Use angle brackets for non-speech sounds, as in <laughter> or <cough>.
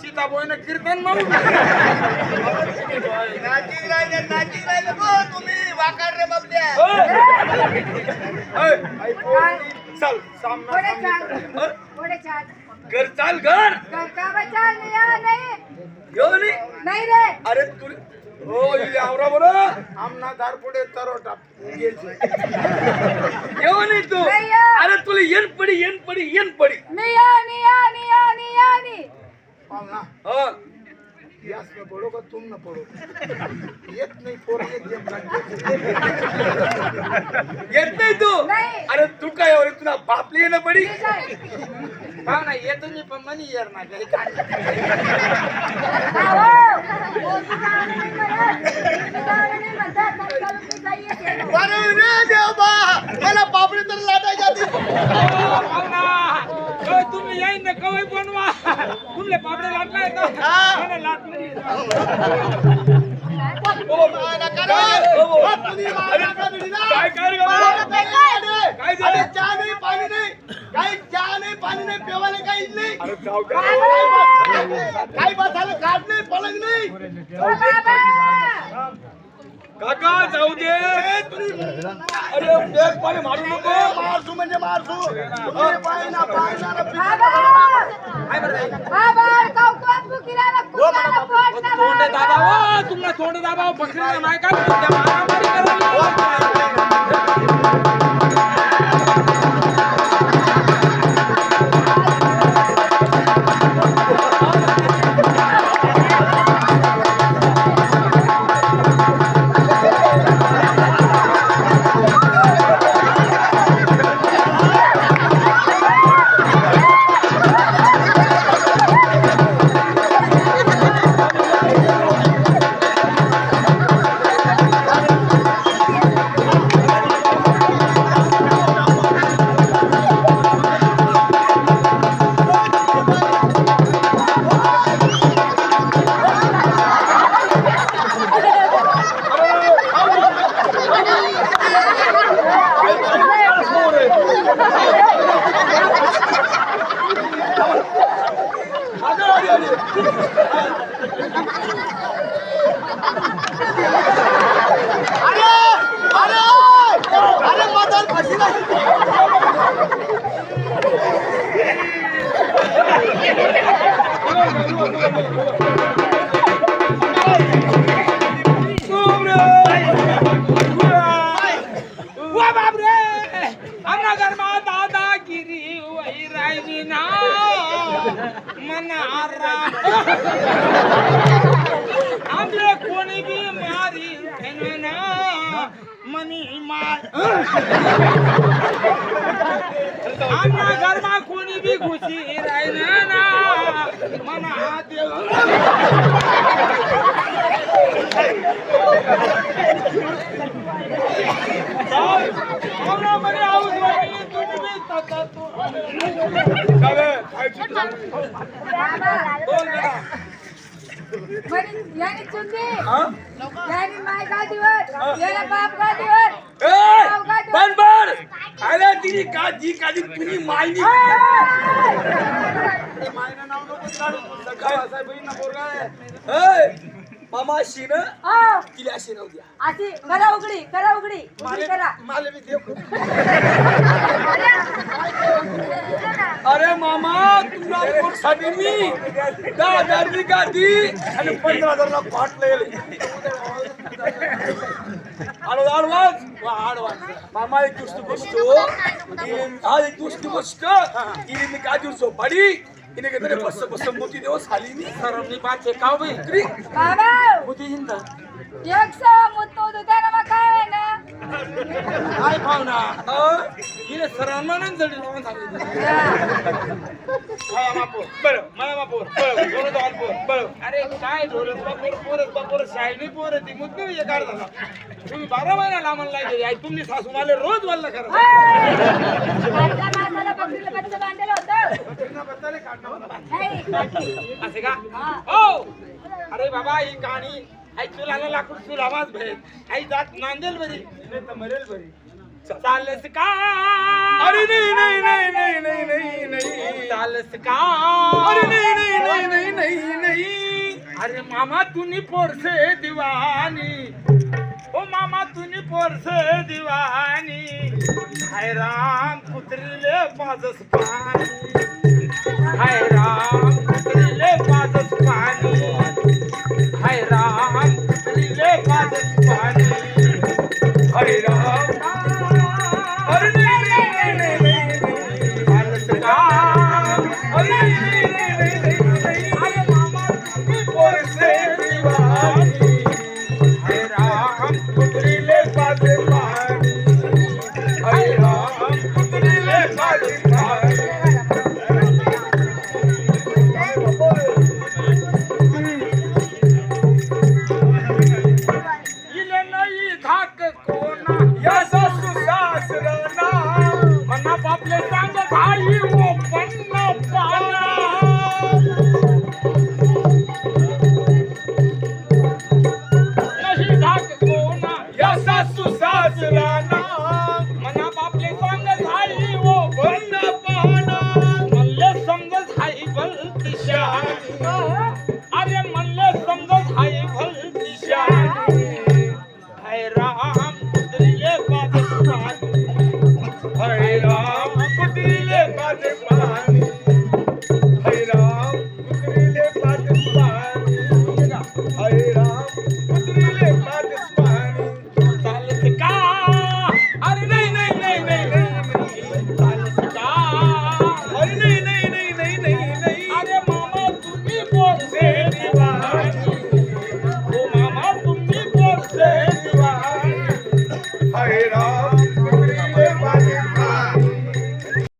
सीताबोईनं कीर्तन म्हणून नाचिक राहिले नाचिक राहिले हो तुम्ही वाकार रे बाबल्या चल सामना पुढे सामना. चाल? कर. पुढे चाल? घर चाल घर. नाही हा, नाही. येऊ नी. नाही रे. अरे तू हो इले आवरा बरं. आमना दार पुढे तरोटा येऊ नी तू. नाही ये. अरे तुला येन पडी येन पडी येन पडी मी या नि या नि. नि नि हो यास में पडो का तुम न पडो येत नाही पोर येत येत नाही तू. अरे तू काय एवढे तुला बापली येणं पडी ना येतो मी पण मनी येर ना काही आहो. हो, तू जाणं नाही म्हणत. तू जाणं नाही म्हणतात. चाल, चाल, तू जाई येते. अरे रे देवा मला पापडी तर लाटाय जाते तुम्ही येईन ना कवय बनवा तुमले पापडे लाटलाय का मला लाट काय काय काय झालं? चहा नाही पाणी नाही काही चहा नाही पाणी नाही पेवायला काहीच नाही. काही बसायला खाट नाही पलंग नाही. काका जाऊ दे. अरे बेग पाणी मारू नको. मारसू म्हणजे मारसू. पाय ना पाय ना ना तोंड बाबा. दाबा हो तुमला तोंड दाबा बकरीला नाही का? मारामारी करायला. 아니 아니 मार आमना घरमा कोणी बी घुसी राहिली ना मना देऊ आमना म्हणे आऊस वाटली तुम्ही बी तसा तू बाबा. म्हणे, याने चुंदी याने माय गादीवर याला बाप गादीवर. भाऊ गादीवर. बन बर अरे तिने का जी का जी तुझी मायनी मायनं नाव नको काढू तू सकाळ असा बहीण पोरगा आहे मामा शीन हो, तिला अशी द्या. अशी करा उघडी करा उघडी. उघडी करा. मला बी देव <laughs> अरे मामा पोरसाठी मी दहा हजार नी का दी आणि पंधरा हजारला पाठ लागेल आडवाज आडवाज. मामा एक दुसरी गोष्ट हा एक दुसरी गोष्ट इने मी काय दिवस पडी इने काय बस बस मोती देव साली मी. सरमनी पाचे काव बाई इकडी. बाबा! मोती हिंद. एक सवा मुत्तो दुकाना मग काय आहे ना? भावना? हिने सरमनान जडी लावून सांगितलं. बरं मला बापूर बरं बोलत आहात पोर बरं. अरे काय ढोलत बापूर पोरत बापूर शाळेनी पोर ती मुद्दे हे काढ झाला. तुम्ही बारा महिना लांबण लागले आई तुम्ही सासू मला रोज बोलला करा. असे का? हो! अरे बाबा ही कहाणी आई चुलाला लाकूड चूल आवाज भेट. आई जात नांदेल बरी नाही तर मरेल बरी चालस का अरे नाही नाही नाही नाही नाही नाही चालस का अरे नाही नाही नाही नाही नाही अरे मामा तुनी पोरसे दिवानी. ओ मामा तुनी पोरसे दिवानी. हाय राम कुत्रीले माझस पाणी. हाय राम.